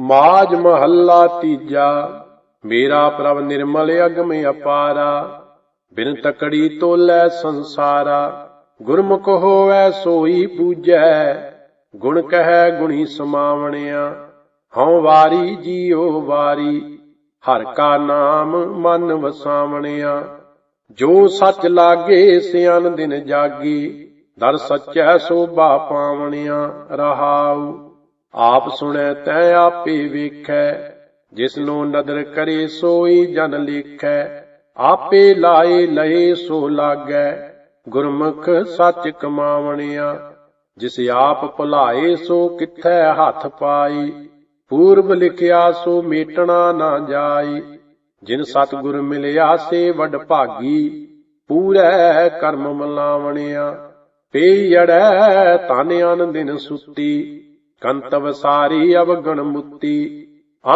ਮਾਜ ਮਹੱਲਾ ਤੀਜਾ। ਮੇਰਾ ਪ੍ਰਭ ਨਿਰਮਲ ਅਗਮ ਅਪਾਰਾ। ਬਿਨ ਤਕੜੀ ਤੋਲੇ ਸੰਸਾਰਾ। ਗੁਰਮੁਖ ਹੋਵੈ ਸੋਈ ਪੂਜੈ। ਗੁਣ ਕਹੈ ਗੁਣੀ ਸਮਾਵਣਿਆ। ਹਉ ਵਾਰੀ ਜੀਉ ਵਾਰੀ। ਹਰ ਕਾ ਨਾਮ ਮਨ ਵਸਾਵਣਿਆ। ਜੋ ਸੱਚ ਲਾਗੇ ਸਿਆਨ ਦਿਨ ਜਾਗੀ। ਦਰ ਸੱਚੈ ਸੋਭਾ ਪਾਵਣਿਆ। ਰਹਾਉ। ਆਪ ਸੁਣੈ ਤੈ ਆਪੇ ਵੇਖੈ। ਜਿਸਨੂੰ ਨਦਰ ਕਰੇ, ਸੋਈ ਜਨ ਲੇਖੈ। ਆਪੇ ਲਾਏ ਲਏ ਸੋ ਲਾਗੈ। ਗੁਰਮੁਖ ਸੱਚ ਕਮਾਵਣਿਆ। ਜਿਸ ਆਪ ਭੁਲਾਏ, ਸੋ ਕਿਥੈ ਹੱਥ ਪਾਈ। ਪੂਰਬ ਲਿਖਿਆ, ਸੋ ਮੇਟਣਾ ਨਾ ਜਾਈ। ਜਿਨ ਸਤਿਗੁਰ ਮਿਲਿਆ, ਸੇ ਵਡ ਭਾਗੀ। ਪੂਰੈ ਕਰਮ ਮਲਾਵਣਿਆ। ਪੇਯੜੈ ਤਨ ਅਨ ਦਿਨ ਸੁਤੀ ਕੰਤਵ ਸਾਰੀ ਅਵਗਣ ਮੁੱਤੀ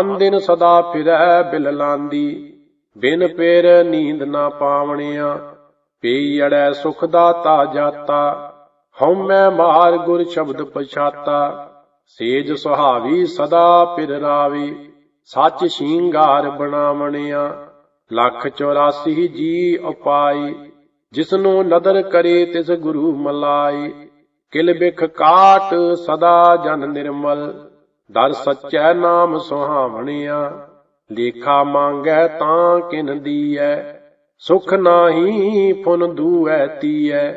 ਅਨ ਦਿਨ ਸਦਾ ਫਿਰੈ ਬਿਲ ਲਾਂਦੀ ਬਿਨ ਪੇਰ ਨੀਂਦ ਨਾ ਪਾਵਣਿਆ ਪੇਯੜੈ ਸੁਖ ਦਾਤਾ ਜਾਤਾ। ਹਉਮੈ ਮਾਰ ਗੁਰ ਸ਼ਬਦ ਪਛਾਤਾ, ਸੇਜ ਸੁਹਾਵੀ ਸਦਾ ਪਿਰ ਰਾਵੀ। ਸੱਚ ਸ਼ਿੰਗਾਰ ਬਣਾਵਣਿਆ, ਲੱਖ 84 ਜੀ ਉਪਾਈ। ਜਿਸਨੂੰ ਨਦਰ ਕਰੇ ਤਿਸ ਗੁਰੂ ਮਲਾਈ। ਕਿਲ ਬਿਖ ਕਾਟ ਸਦਾ ਜਨ ਨਿਰਮਲ, ਦਰ ਸੱਚੈ ਨਾਮ ਸੁਹਾਵਣਿਆ, ਲੇਖਾ ਮੰਗੈ ਤਾਂ ਕਿਨ ਦੀਐ, ਸੁਖ ਨਾਹੀ ਫੁਨ ਦੂਐ ਤੀਐ।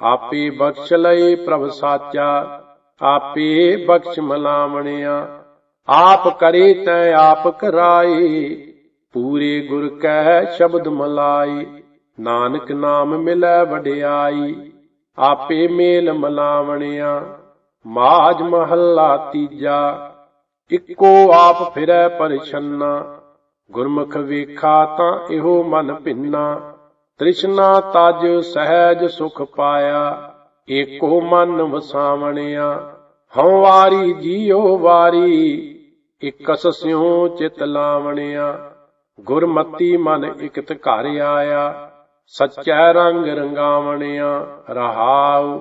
ਆਪੇ ਬਖਸ਼ ਲਏ ਪ੍ਰਭ ਸਾਚਾ, ਆਪੇ ਬਖਸ਼ ਮਲਾਵਣਿਆ, ਆਪ ਕਰੇ ਤੈ ਆਪ ਕਰਾਏ, ਪੂਰੇ ਗੁਰ ਕੈ ਸ਼ਬਦ ਮਲਾਈ ਨਾਨਕ ਨਾਮ ਮਿਲੈ ਵਡਿਆਈ। ਆਪੇ ਮੇਲ ਮਲਾਵਣਿਆ, ਮਾਜ ਮਹੱਲਾ ਤੀਜਾ, ਇੱਕੋ ਆਪ ਫਿਰੈ ਪਰਛੰਨਾ, ਗੁਰਮੁਖ ਵੇਖਾ ਤਾਂ ਇਹੋ ਮਨ ਭਿੰਨਾ, ਤ੍ਰਿਸ਼ਨਾ ਤਜ ਸਹਿਜ ਸੁਖ ਪਾਇਆ, ਏਕੋ ਮਨ ਵਸਾਵਣਿਆ, ਹਉ ਵਾਰੀ ਜੀਉ ਵਾਰੀ, ਇਕਸ ਸਿਉ ਚਿਤ ਲਾਵਣਿਆ, ਗੁਰਮਤੀ ਮਨ ਇਕਤ ਘਰ ਆਇਆ ਸੱਚੈ ਰੰਗ ਰੰਗਾਵਣਿਆ ਰਹਾਉ,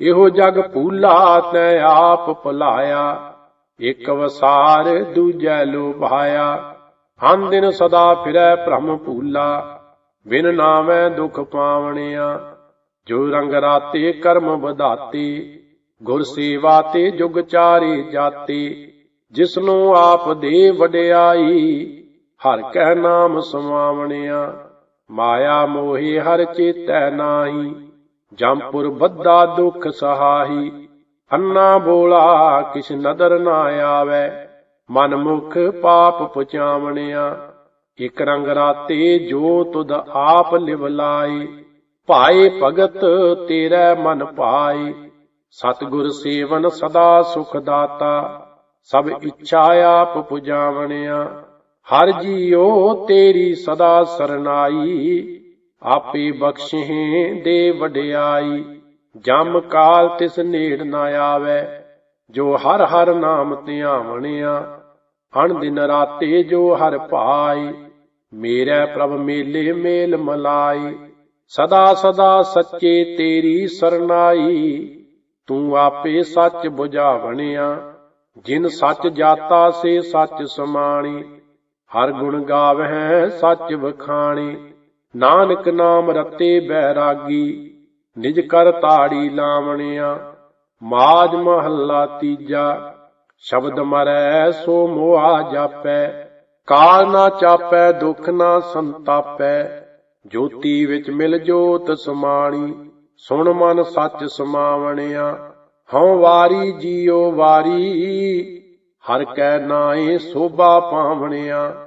ਇਹੋ ਜਗ ਭੂਲਾ ਤੈ ਆਪ ਭੁਲਾਇਆ, ਇਕ ਵਸਾਰ ਦੂਜੈ ਲੋਭਾਇਆ ਹਨ ਦਿਨ ਸਦਾ ਫਿਰੈ ਭ੍ਰਮ ਭੂਲਾ, ਬਿਨ ਨਾਮੈ ਦੁਖ ਪਾਵਣਿਆ। ਜੋ ਰੰਗ ਰਾਤੇ ਕਰਮ ਵਧਾਤੇ, ਗੁਰ ਸੇਵਾ ਤੇ ਜੁਗ ਚਾਰੇ ਜਾਤੇ। ਜਿਸਨੂੰ ਆਪ ਦੇ ਵਡਿਆਈ, ਹਰ ਕੈ ਨਾਮ ਸਮਾਵਣਿਆ। ਮਾਇਆ ਮੋਹੇ ਹਰ ਚੇਤੈ ਨਾਹੀ, ਜੰਪੁਰ ਬੱਧਾ ਦੁਖ ਸਹਾਈ ਅੰਨਾ ਬੋਲਾ ਕਿਛ ਨਦਰ ਨਾ ਆਵੇ, ਮਨ ਮੁਖ ਪਾਪ ਪੁਚਾਵਣਿਆ ਇਕ ਰੰਗ ਰਾਤੇ ਜੋ ਤੁਧ ਆਪ ਲਿਵ ਲਾਈ ਭਾਏ ਭਗਤ ਤੇਰਾ ਮਨ ਪਾਈ ਸਤਿਗੁਰ ਸੇਵਨ ਸਦਾ ਸੁਖ ਦਾਤਾ, ਸਭ ਇੱਛਾ ਆਪ ਪੁਜਾਵਣਿਆ। ਹਰ ਜੀਉ ਤੇਰੀ ਸਦਾ ਸਰਨਾਈ, ਆਪੇ ਬਖਸ਼ੇ ਦੇ ਵਡਿਆਈ। ਜਮ ਕਾਲ ਤਿਸ ਨੇੜ ਨਾ ਆਵੇ, ਜੋ ਹਰ ਹਰ ਨਾਮ ਧਿਆਵਣਿਆ ਅਣ ਦਿਨ ਰਾਤੇ ਜੋ ਹਰ ਭਾਈ, ਮੇਰੇ ਪ੍ਰਭ ਮੇਲੇ ਮੇਲ ਮਲਾਈ। ਸਦਾ ਸਦਾ ਸੱਚੇ ਤੇਰੀ ਸਰਨਾਈ, ਤੂੰ ਆਪੇ ਸੱਚ 부ਝਾਵਣਿਆ ਜਿਨ ਸੱਚ ਜਾਤਾ ਸੇ ਸੱਚ ਸਮਾਣੀ ਹਰ ਗੁਣ ਗਾਵਹਿ ਸੱਚ ਵਖਾਣੀ। ਨਾਨਕ ਨਾਮ ਰਤੇ ਬੈਰਾਗੀ, ਨਿਜ ਕਰ ਤਾੜੀ ਲਾਵਣਿਆ। ਮਾਜ ਮਹੱਲਾ ਤੀਜਾ, ਸ਼ਬਦ ਮਰੈ ਸੋ ਮੋਆ ਜਾਪੈ। ਕਾਲ ਨਾ ਚਾਪੈ, ਦੁਖ ਨਾ ਸੰਤਾਪੈ। ਜੋਤੀ ਵਿੱਚ ਮਿਲ ਜੋਤ ਸਮਾਣੀ, ਸੁਣ ਮਨ ਸੱਚ ਸਮਾਵਣਿਆ। ਹਉ ਵਾਰੀ ਜੀਉ ਵਾਰੀ, ਹਰ ਕੈ ਨਾਏ ਸੋਭਾ ਪਾਵਣਿਆ।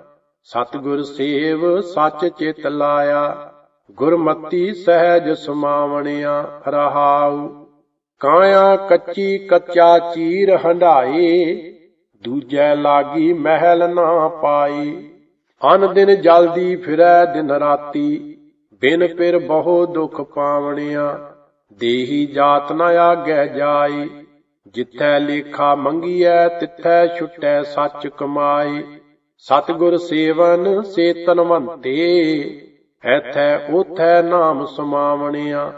ਸਤਿਗੁਰ ਸੇਵ ਸੱਚ ਚਿਤ ਲਾਇਆ, ਗੁਰਮਤੀ ਸਹਿਜ ਸਮਾਵਣਿਆ ਰਹਾਉ। ਕਾਇਆ ਕੱਚੀ ਕੱਚਾ ਚੀਰ ਹੰਡਾਏ ਦੂਜੈ ਲਾਗੀ ਮਹਿਲ ਨਾ ਪਾਈ ਅਨ ਦਿਨ ਜਲਦੀ ਫਿਰੈ ਦਿਨ ਰਾਤੀ, ਬਿਨ ਪਿਰ ਬਹੁ ਦੁਖ ਪਾਵਣਿਆ। ਦੇਹੀ ਜਾਤ ਨ ਆਗੈ ਜਾਈ ਜਿੱਥੈ ਲੇਖਾ ਮੰਗੀਐ ਤਿੱਥੈ ਛੁਟੈ ਸੱਚ ਕਮਾਈ ਸਤਿਗੁਰ ਸੇਵਨ ਸੇ ਤਨਵੰਤੇ ਐਥੈ ਉਥੈ ਨਾਮ ਸਮਾਵਣਿਆ,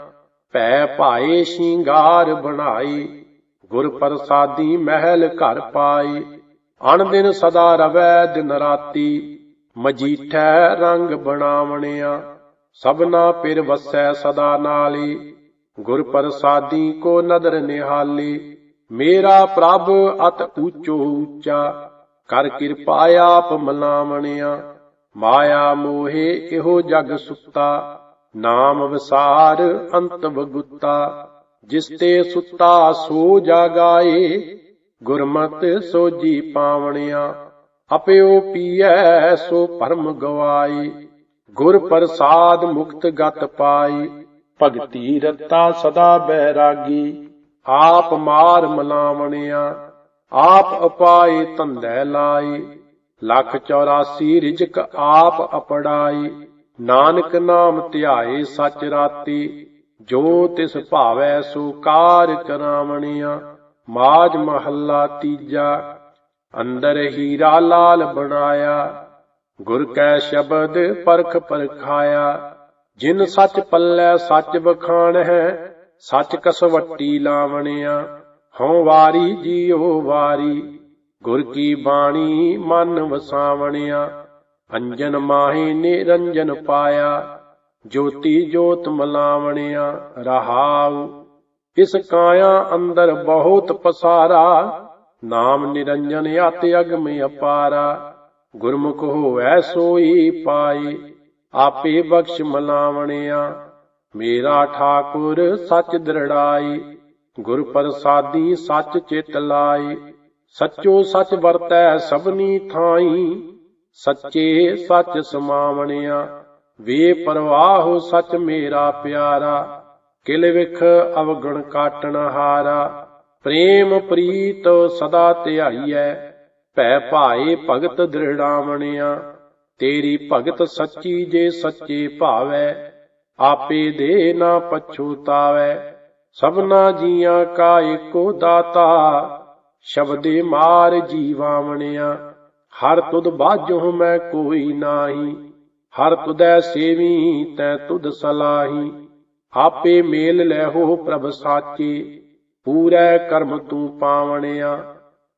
ਭੈ ਭਾਏ ਸ਼ਿੰਗਾਰ ਬਣਾਈ, ਗੁਰ ਪ੍ਰਸਾਦੀ ਮਹਿਲ ਘਰ ਪਾਈ, ਅਣ ਦਿਨ ਸਦਾ ਰਵੈ ਦਿਨ ਰਾਤੀ, ਮਜੀਠੈ ਰੰਗ ਬਣਾਵਣਿਆ, ਸਭਨਾ ਪਿਰ ਵਸੈ ਸਦਾ ਨਾਲੀ, ਗੁਰ ਪ੍ਰਸਾਦੀ ਕੋ ਨਦਰ ਨਿਹਾਲੀ, ਮੇਰਾ ਪ੍ਰਭ ਅਤ ਊਚੋ ਊਚਾ ਕਰ ਕਿਰਪਾ ਆਪ ਮਲਾਵਣਿਆ ਮਾਇਆ ਮੋਹੇ ਇਹੋ ਜਗ ਸੁੱਤਾ। ਨਾਮ ਵਿਸਾਰ ਅੰਤ ਵਗੁੱਤਾ। ਜਿਸ ਤੇ ਸੁੱਤਾ ਸੋ ਜਾਗਾਏ। ਗੁਰਮਤ ਸੋਜੀ ਪਾਵਣਿਆ। ਅਪਿਓ ਪੀਐ ਸੋ ਭਰਮ ਗਵਾਈ ਗੁਰ ਪ੍ਰਸਾਦ ਮੁਕਤ ਗਤ ਪਾਈ ਭਗਤੀ ਰਤਾ ਸਦਾ ਬੈਰਾਗੀ। ਆਪ ਮਾਰ ਮਲਾਵਣਿਆ ਆਪ ਅਪਾਏ ਧੰਦੇ ਲਾਈ ਲੱਖ 84 ਰਿਜਕ ਆਪ ਅਪੜਾਈ ਨਾਨਕ ਨਾਮ ਧਿਆਏ ਸਚ ਰਾਤੀ, ਜੋ ਤਿਸ ਭਾਵੈ ਸੋ ਕਾਰ ਕਰਾਵਣਿਆ। ਮਾਜ ਮਹੱਲਾ ਤੀਜਾ, ਅੰਦਰ ਹੀਰਾ ਲਾਲ ਬਣਾਇਆ। ਗੁਰ ਕੈ ਸ਼ਬਦ ਪਰਖ ਪਰਖਾਇਆ, ਜਿਨ ਸੱਚ ਪੱਲੇ ਸੱਚ ਬਖਾਣ ਹੈ ਸੱਚ ਕਸਵੱਟੀ ਲਾਵਣਿਆ। ਹਉ ਵਾਰੀ ਜੀਉ ਵਾਰੀ, ਗੁਰ ਕੀ ਬਾਣੀ ਮਨ ਵਸਾਵਣਿਆ। ਅੰਜਨ ਮਾਹੀ ਨਿਰੰਜਨ ਪਾਇਆ, ਜੋਤੀ ਜੋਤ ਮਲਾਵਣਿਆ। ਰਹਾਉ, ਇਸ ਕਾਇਆ ਅੰਦਰ ਬਹੁਤ ਪਸਾਰਾ, ਨਾਮ ਨਿਰੰਜਨ ਆਤੇ ਅਗਮ ਅਪਾਰਾ। ਗੁਰਮੁਖ ਹੋਵੈ ਸੋਈ ਪਾਈ ਆਪੇ ਬਖਸ਼ ਮਲਾਵਣਿਆ। ਮੇਰਾ ਠਾਕੁਰ ਸੱਚ ਦ੍ਰਿੜਾਈ ਗੁਰ ਪ੍ਰਸਾਦੀ ਸੱਚ ਚਿਤ ਲਾਏ, ਸੱਚੋ ਸੱਚ ਵਰਤੈ ਸਭਨੀ ਥਾਈ, ਸੱਚੇ ਸੱਚ ਸਮਾਵਣਿਆ, ਵੇ ਪਰਵਾਹ ਸੱਚ ਮੇਰਾ ਪਿਆਰਾ, ਕਿਲ ਵਿਖ ਅਵਗਣ ਕਾਟਣ ਹਾਰਾ, ਪ੍ਰੇਮ ਪ੍ਰੀਤ ਸਦਾ ਧਿਆਈਐ, ਭੈ ਭਾਏ ਭਗਤ ਦ੍ਰਿੜਾਵਣਿਆ, ਤੇਰੀ ਭਗਤ ਸੱਚੀ ਜੇ ਸੱਚੇ ਭਾਵੈ, ਆਪੇ ਦੇ ਨਾ ਪਛੂਤਾਵੈ ਸਭਨਾ ਜੀਆਂ ਕਾ ਏਕੋ ਦਾਤਾ, ਸ਼ਬਦੇ ਮਾਰ ਜੀਵਾਵਣਿਆ। ਹਰ ਤੁਧ ਬਾਝੋ ਮੈਂ ਕੋਈ ਨਾਹੀ, ਹਰ ਤੁਦੈ ਸੇਵੀ ਤੈ ਤੁਧ ਸਲਾਹੀ। ਆਪੇ ਮੇਲ ਲੈਹੋ ਪ੍ਰਭ ਸਾਚੇ, ਪੂਰੈ ਕਰਮ ਤੂੰ ਪਾਵਣਿਆ।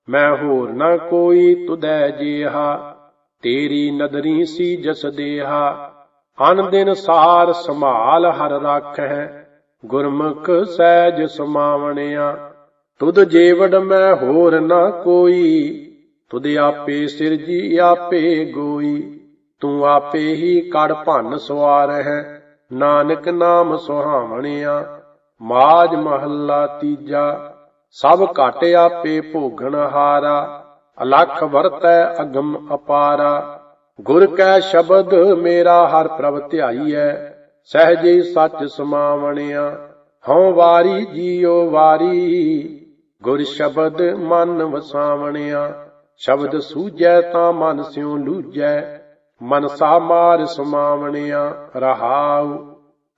ਮੈਂ ਹੋਰ ਨਾ ਕੋਈ ਤੁਦੈ ਜੇਹਾ, ਤੇਰੀ ਨਦਰੀ ਸੀ ਜਸ ਦੇਹਾ। ਅਨ ਦਿਨ ਸਾਰ ਸੰਭਾਲ ਹਰ ਰਾਖੈ ਗੁਰਮੁਖ ਸਹਿਜ ਸਮਾਵਣਿਆ, ਤੁਧ ਜੀਵੜ ਮੈਂ ਹੋਰ ਨਾ ਕੋਈ, ਤੁਧ ਆਪੇ ਸਿਰਜੀ, ਆਪੇ ਗੋਈ, ਤੂੰ ਆਪੇ ਹੀ ਕੜ ਭੰਨ ਸਵਾਰ ਹੈ, ਨਾਨਕ ਨਾਮ ਸੁਹਾਵਣਿਆ, ਮਾਜ ਮਹੱਲਾ ਤੀਜਾ, ਸਭ ਘਟ ਆਪੇ ਭੋਗਣ ਹਾਰਾ, ਅਲਖ ਵਰਤੈ ਅਗਮ ਅਪਾਰਾ, ਗੁਰ ਕੈ ਸ਼ਬਦ ਮੇਰਾ ਹਰ ਪ੍ਰਭ ਧਿਆਈਐ ਸਹਜੇ ਸੱਚ ਸਮਾਵਣਿਆ, ਹਉ ਵਾਰੀ ਜੀਉ ਵਾਰੀ। ਗੁਰ ਸ਼ਬਦ ਮਨ ਵਸਾਵਣਿਆ, ਸ਼ਬਦ ਸੂਝੈ ਤਾਂ ਮਨ ਸਿਉ ਲੂਝੈ। ਮਨਸਾ ਮਾਰ ਸਮਾਵਣਿਆ, ਰਹਾਉ।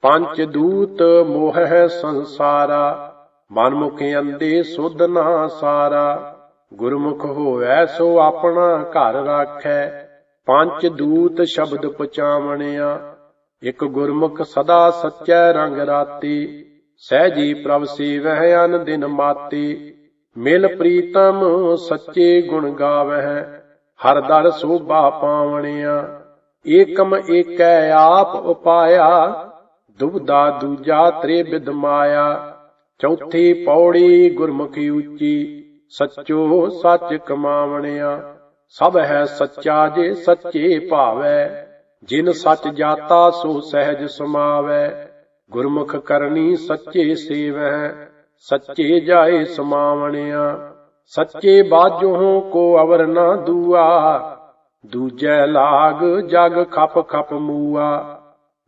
ਪੰਚ ਦੂਤ ਮੋਹ ਹੈ ਸੰਸਾਰਾ ਮਨ ਮੁਖ ਅੰਦੇ ਸੁਧ ਨਾ ਸਾਰਾ। ਗੁਰਮੁਖ ਹੋਵੈ ਸੋ ਆਪਣਾ ਘਰ ਰਾਖੈ ਪੰਜ ਦੂਤ ਸ਼ਬਦ ਪਚਾਵਣਿਆ ਇਕ ਗੁਰਮੁਖ ਸਦਾ ਸੱਚੈ ਰੰਗ ਰਾਤੀ ਸਹਿਜੀ ਪ੍ਰਭ ਸੇਵਹਿ ਅਨ ਦਿਨ ਮਾਤੀ। ਮਿਲ ਪ੍ਰੀਤਮ ਸੱਚੇ ਗੁਣ ਗਾਵਹਿ, ਹਰ ਦਰ ਸੋਭਾ ਪਾਵਣਿਆ। ਏਕਮ ਏਕੈ ਆਪ ਉਪਾਇਆ, ਦੁਬਦਾ ਦੂਜਾ ਤ੍ਰੇ ਮਾਇਆ। ਚੌਥੀ ਪੌੜੀ ਗੁਰਮੁਖੀ ਉੱਚੀ ਸੱਚੋ ਸੱਚ ਕਮਾਵਣਿਆ। ਸਭ ਹੈ ਸੱਚਾ ਜੇ ਸੱਚੇ ਭਾਵੈ। ਜਿਨ ਸੱਚ ਜਾਤਾ ਸੋ ਸਹਿਜ ਸਮਾਵੈ, ਗੁਰਮੁਖ ਕਰਨੀ ਸੱਚੇ ਸੇਵੈ, ਸੱਚੇ ਜਾਏ ਸਮਾਵਣਿਆ, ਸੱਚੇ ਬਾਝੋਂ ਕੋ ਅਵਰ ਨਾ ਦੂਆ, ਦੂਜੈ ਲਾਗ ਜਗ ਖਪ ਖਪ ਮੂਆ,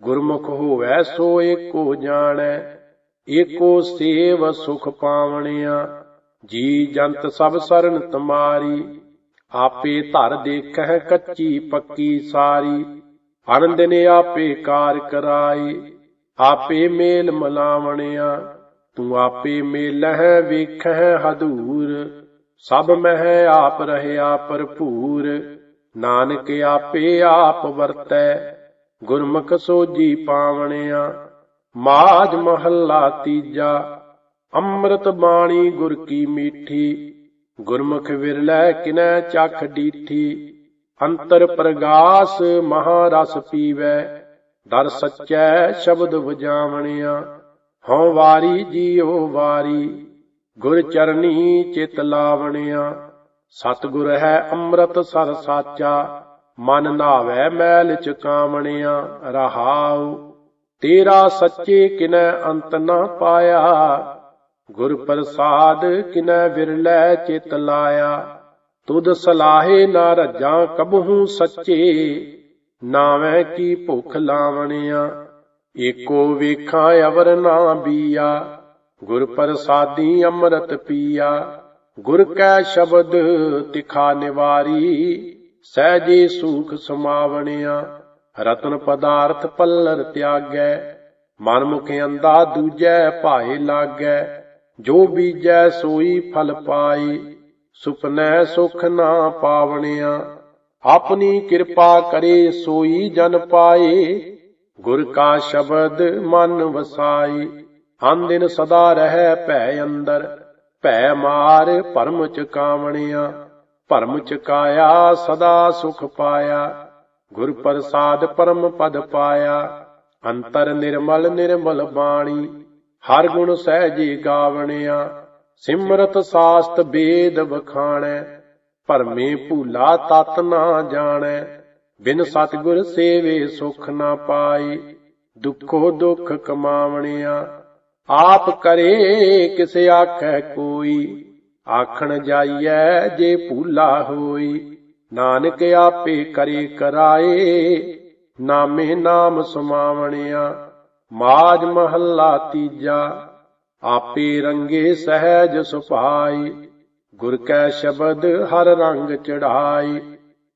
ਗੁਰਮੁਖ ਹੋਵੈ ਸੋ ਏਕੋ ਜਾਣੈ, ਏਕੋ ਸੇਵ ਸੁਖ ਪਾਵਣਿਆ, ਜੀ ਜੰਤ ਸਭ ਸਰਨ ਤੁਮਾਰੀ, ਆਪੇ ਧਰ ਦੇਖਹਿ ਕੱਚੀ ਪੱਕੀ ਸਾਰੀ ਅਨੰਦ ਨੇ ਆਪੇ ਕਾਰ ਕਰਾਏ, ਆਪੇ ਮੇਲ ਮਲਾਵਣਿਆ, ਤੂੰ ਆਪੇ ਮੇਲਹਿ ਵੇਖਹਿ ਹਦੂਰ, ਸਭ ਮਹਿ ਆਪ ਰਹਿਆ ਭਰਪੂਰ, ਨਾਨਕ ਆਪੇ ਆਪ ਵਰਤੈ, ਗੁਰਮੁਖ ਸੋਜੀ ਪਾਵਣਿਆ ਮਾਜ ਮਹੱਲਾ ਤੀਜਾ, ਅੰਮ੍ਰਿਤ ਬਾਣੀ ਗੁਰ ਕੀ ਮੀਠੀ, ਗੁਰਮੁਖ ਵਿਰਲੇ ਕਿਨੈ ਚਖ ਡੀਠੀ ਅੰਤਰ ਪ੍ਰਗਾਸ ਮਹਾਰਸ ਪੀਵੈ, ਦਰ ਸੱਚੈ ਸ਼ਬਦ ਵਜਾਵਣਿਆ, ਹਉ ਵਾਰੀ ਜੀਉ ਵਾਰੀ, ਗੁਰ ਚਰਨੀ ਚਿਤ ਲਾਵਣਿਆ। ਸਤਿਗੁਰ ਹੈ ਅੰਮ੍ਰਿਤ ਸਰ ਸਾਚਾ, ਮਨ ਨਾਵੈ ਮੈਲ ਚਕਾਵਣਿਆ ਰਹਾਉ, ਤੇਰਾ ਸੱਚੇ ਕਿਨੈ ਅੰਤ ਨਾ ਪਾਇਆ, ਗੁਰ ਪ੍ਰਸਾਦ ਕਿਨੈ ਵਿਰਲੇ ਚਿਤ ਲਾਇਆ। ਤੁਧ ਸਲਾਹੇ ਨਾ ਰੱਜਾਂ ਕਬਹੂ ਸੱਚੇ, ਨਾਵੇਂ ਕੀ ਭੁਖ ਲਾਵਣਿਆ? ਏਕੋ ਵੇਖਾਂ ਅਵਰ ਨਾ ਬੀਆ, ਗੁਰ ਪ੍ਰਸਾਦੀ ਅੰਮ੍ਰਿਤ ਪੀਆ। ਗੁਰ ਕੈ ਸ਼ਬਦ ਤਿਖਾ ਨਿਵਾਰੀ ਸਹਿਜੇ ਸੂਖ ਸਮਾਵਣਿਆ। ਰਤਨ ਪਦਾਰਥ ਪੱਲਰ ਤਿਆਗੈ ਮਨ ਮੁਖ ਅੰਦਾ ਦੂਜੈ ਭਾਏ ਲਾਗੈ। ਜੋ ਬੀਜੈ ਸੋਈ ਫਲ ਪਾਈ ਸੁਪਨੈ ਸੁਖ ਨਾ ਪਾਵਣਿਆ। ਆਪਣੀ ਕਿਰਪਾ ਕਰੇ ਸੋਈ ਜਨ ਪਾਏ। ਗੁਰ ਕਾ ਸ਼ਬਦ ਮਨ ਵਸਾਈ ਅਨ ਦਿਨ ਸਦਾ ਰਹਿ ਭੈ ਅੰਦਰ। ਭੈ ਮਾਰ ਭਰਮ ਚ ਭਰਮ ਚ ਸਦਾ ਸੁਖ ਪਾਇਆ। ਗੁਰ ਪ੍ਰਸਾਦ ਪਰਮ ਪਦ ਪਾਇਆ। ਅੰਤਰ ਨਿਰਮਲ ਨਿਰਮਲ ਬਾਣੀ। ਹਰ ਗੁਣ ਸਹਿਜੀ ਗਾਵਣਿਆ। ਸਿਮਰਤ ਸਾਸਤ ਬੇਦ ਵਖਾਣੈ, ਭਰਮੇ ਭੂਲਾ ਤਤ ਨਾ ਜਾਣੈ। ਬਿਨ ਸਤਿਗੁਰ ਸੇਵੇ ਸੁਖ ਨਾ ਪਾਈ ਦੁਖੋ ਦੁਖ ਕਮਾਵਣਿਆ। ਆਪ ਕਰੇ ਕਿਸੇ ਆਖੈ ਕੋਈ, ਆਖਣ ਜਾਈਐ ਜੇ ਭੂਲਾ ਹੋਈ। ਨਾਨਕ ਆਪੇ ਕਰੇ ਕਰਾਏ, ਨਾਮੇ ਨਾਮ ਸਮਾਵਣਿਆ। ਮਾਜ ਮਹੱਲਾ ਤੀਜਾ। ਆਪੇ ਰੰਗੇ ਸਹਿਜ ਸੁਭਾਈ ਗੁਰ ਕੈ ਸ਼ਬਦ ਹਰ ਰੰਗ ਚੜਾਈ,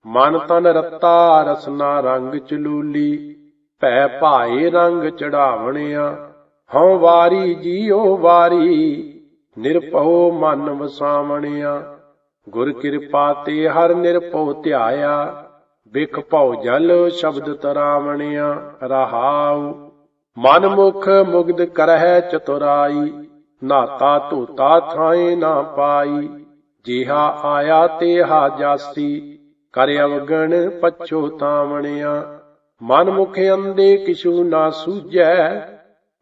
ਮਨ ਤਨ ਰਤਾ ਰਸਨਾ ਰੰਗ ਚਲੂਲੀ, ਭੈ ਭਾਏ ਰੰਗ ਚੜਾਵਣਿਆ, ਹਉ ਵਾਰੀ ਜੀਉ ਵਾਰੀ, ਨਿਰਭਉ ਮਨ ਵਸਾਵਣਿਆ, ਗੁਰ ਕਿਰਪਾ ਤੇ ਹਰ ਨਿਰਭਉ ਧਿਆਇਆ, ਬਿਖ ਭਉ ਜਲ ਸ਼ਬਦ ਤਰਾਵਣਿਆ, ਰਹਾਉ ਮਨ ਮੁਖ ਮੁਗਦ ਕਰਹਿ ਚਤੁਰਾਈ ਨਾਤਾ ਧੋਤਾ ਥਾਏ ਨਾ ਪਾਈ। ਜਿਹਾ ਆਇਆ ਤੇਹਾ ਜਾਸੀ, ਕਰ ਅਵਗਣ ਪਛੋਤਾਵਣਿਆ ਮਨ ਮੁਖ ਅੰਦੇ ਕਿਛੂ ਨਾ ਸੂਝੈ,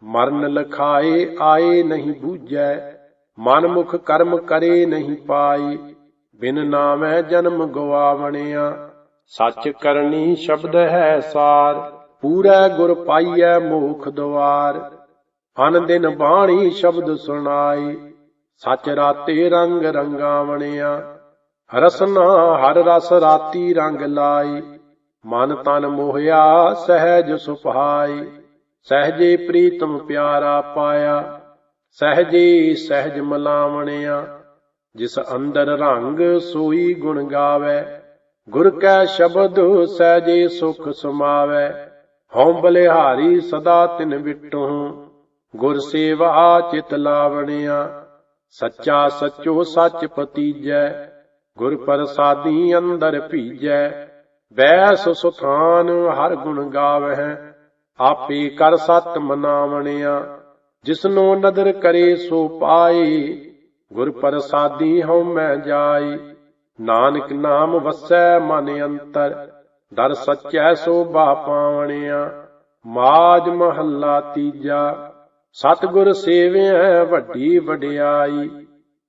ਮਰਨ ਲਖਾਏ ਆਏ ਨਹੀਂ ਬੂਝੈ। ਮਨ ਮੁਖ ਕਰਮ ਕਰੇ ਨਹੀਂ ਪਾਈ, ਬਿਨ ਨਾਮੈ ਜਨਮ ਗਵਾਵਣਿਆ। ਸੱਚ ਕਰਨੀ ਸ਼ਬਦ ਹੈ ਸਾਰ ਪੂਰਾ ਗੁਰ ਪਾਈਐ ਮੋਖ ਦਵਾਰ। ਅਨ ਦਿਨ ਬਾਣੀ ਸ਼ਬਦ ਸੁਣਾਈ ਸੱਚ ਰਾਤੇ ਰੰਗ ਰੰਗਾਵਣਿਆ। ਰਸਨਾ ਹਰ ਰਸ ਰਾਤੀ ਰੰਗ ਲਾਈ ਮਨ ਤਨ ਮੋਹਿਆ ਸਹਿਜ ਸੁਭਾਈ ਸਹਜੇ ਪ੍ਰੀਤਮ ਪਿਆਰਾ ਪਾਇਆ, ਸਹਜੇ ਸਹਿਜ ਮਲਾਵਣਿਆ। ਜਿਸ ਅੰਦਰ ਰੰਗ ਸੋਈ ਗੁਣ ਗਾਵੇ, ਗੁਰ ਕੈ ਸ਼ਬਦ ਸਹਜੇ ਸੁਖ ਸਮਾਵੇ। ਹਉ ਬਲਿਹਾਰੀ ਸਦਾ ਤਿਨ ਵਿਟੋ ਗੁਰ ਸੇਵਾ ਚਿਤ ਲਾਵਣਿਆ, ਸੱਚਾ ਸੱਚੋ ਸੱਚ ਪਤੀਜੈ, ਗੁਰ ਪ੍ਰਸਾਦੀ ਅੰਦਰ ਭੀਜੈ, ਬੈਸ ਸੁਥਾਨ ਹਰ ਗੁਣ ਗਾਵਹਿ, ਆਪੇ ਕਰ ਸਤ ਮਨਾਵਣਿਆ, ਜਿਸਨੋ ਨਦਰ ਕਰੇ ਸੋ ਪਾਈ ਗੁਰ ਪ੍ਰਸਾਦੀ ਹਉ ਮੈਂ ਜਾਈ ਨਾਨਕ ਨਾਮ ਵਸੈ ਮਨ ਅੰਤਰ ਦਰ ਸੱਚੈ ਸੋਭਾ ਪਾਵਣਿਆ, ਮਾਜ ਮਹੱਲਾ ਤੀਜਾ, ਸਤਿਗੁਰ ਸੇਵਿਐ ਵੱਡੀ ਵਡਿਆਈ,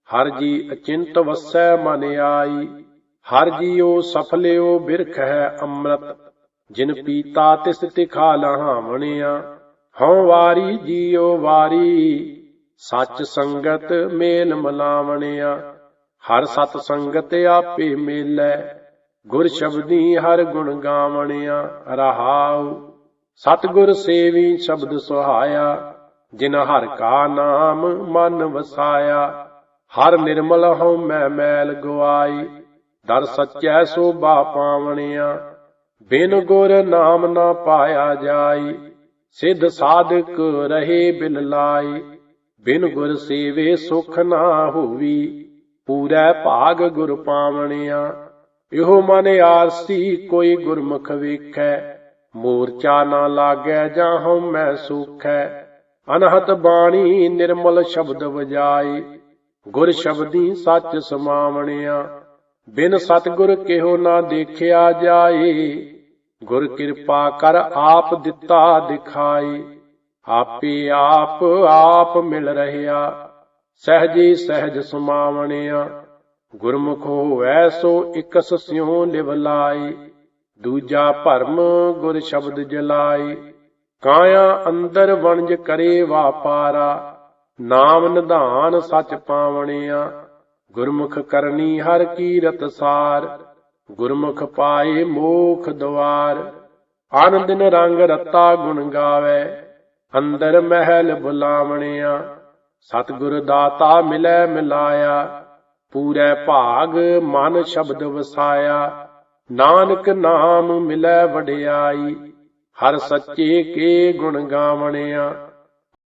ਹਰ ਜੀ ਅਚਿੰਤ ਵਸੈ ਮਨ ਆਈ, ਹਰ ਜੀਉ ਸਫਲਿਓ ਬਿਰਖ ਹੈ ਅੰਮ੍ਰਿਤ, ਜਿਨ ਪੀਤਾ ਤਿਸ ਤਿਖਾ ਲਹਾਵਣਿਆ, ਹਉ ਵਾਰੀ ਜੀਉ ਵਾਰੀ, ਸੱਚ ਸੰਗਤ ਮੇਲ ਮਲਾਵਣਿਆ, ਹਰ ਸਤ ਸੰਗਤ ਆਪੇ ਮੇਲੈ ਗੁਰ ਸ਼ਬਦੀ ਹਰ ਗੁਣ ਗਾਵਣਿਆ, ਰਹਾਉ। ਸਤਿਗੁਰ ਸੇਵੀ ਸ਼ਬਦ ਸੁਹਾਇਆ, ਜਿਨ ਹਰ ਕਾ ਨਾਮ ਮਨ ਵਸਾਇਆ। ਹਰ ਨਿਰਮਲ ਹਉ ਮੈਂ ਮੈਲ ਗਵਾਈ, ਦਰ ਸੱਚੈ ਸੋਭਾ ਪਾਵਣਿਆ। ਬਿਨ ਗੁਰ ਨਾਮ ਨਾ ਪਾਇਆ ਜਾਈ, ਸਿੱਧ ਸਾਧਕ ਰਹੇ ਬਿਨ ਲਾਈ। ਬਿਨ ਗੁਰ ਸੇਵੇ ਸੁਖ ਨਾ ਹੋਵੀ, ਪੂਰੈ ਭਾਗ ਗੁਰ ਪਾਵਣਿਆ। ਇਹੋ ਮਨ ਆਰਸੀ ਕੋਈ ਗੁਰਮੁਖ ਵੇਖੈ, ਮੋਰਚਾ ਨਾ ਲਾਗੈ ਜਾਂ ਹਉ ਮੈਂ ਸੁਖੈ। ਅਨਹਤ ਬਾਣੀ ਨਿਰਮਲ ਸ਼ਬਦ ਵਜਾਈ ਗੁਰ ਸ਼ਬਦੀ ਸੱਚ ਸਮਾਵਣਿਆ। ਬਿਨ ਸਤਗੁਰ ਕਿਹੋ ਨਾ ਦੇਖਿਆ ਜਾਏ, ਗੁਰ ਕਿਰਪਾ ਕਰ ਆਪ ਦਿੱਤਾ ਦਿਖਾਈ ਆਪੇ ਆਪ ਆਪ ਮਿਲ ਰਹਿਆ, ਸਹਜੀ ਸਹਿਜ ਸਮਾਵਣਿਆ। ਗੁਰਮੁਖ ਹੋਵੈ ਸੋ ਇਕਸ ਸਿਉ ਲਿਵ ਲਾਈ ਦੂਜਾ ਭਰਮ ਗੁਰ ਸ਼ਬਦ ਜਲਾਈ ਕਾਇਆ ਅੰਦਰ ਵਣਜ ਕਰੇ ਵਾਪਾਰਾ, ਨਾਮ ਨਿਧਾਨ ਸਚ ਪਾਵਣਿਆ। ਗੁਰਮੁਖ ਕਰਨੀ ਹਰ ਕੀਰਤ ਸਾਰ, ਗੁਰਮੁਖ ਪਾਏ ਮੋਖ ਦਵਾਰ। ਅਨਦਿਨ ਰੰਗ ਰਤਾ ਗੁਣ ਗਾਵੇ, ਅੰਦਰ ਮਹਿਲ ਬੁਲਾਵਣਿਆ। ਸਤਿਗੁਰ ਦਾਤਾ ਮਿਲੈ ਮਿਲਾਇਆ ਪੂਰੇ ਭਾਗ ਮਨ ਸ਼ਬਦ ਵਸਾਇਆ। ਨਾਨਕ ਨਾਮ ਮਿਲੈ ਵਡਿਆਈ ਹਰ ਸੱਚੇ ਕੇ ਗੁਣ ਗਾਵਣਿਆ।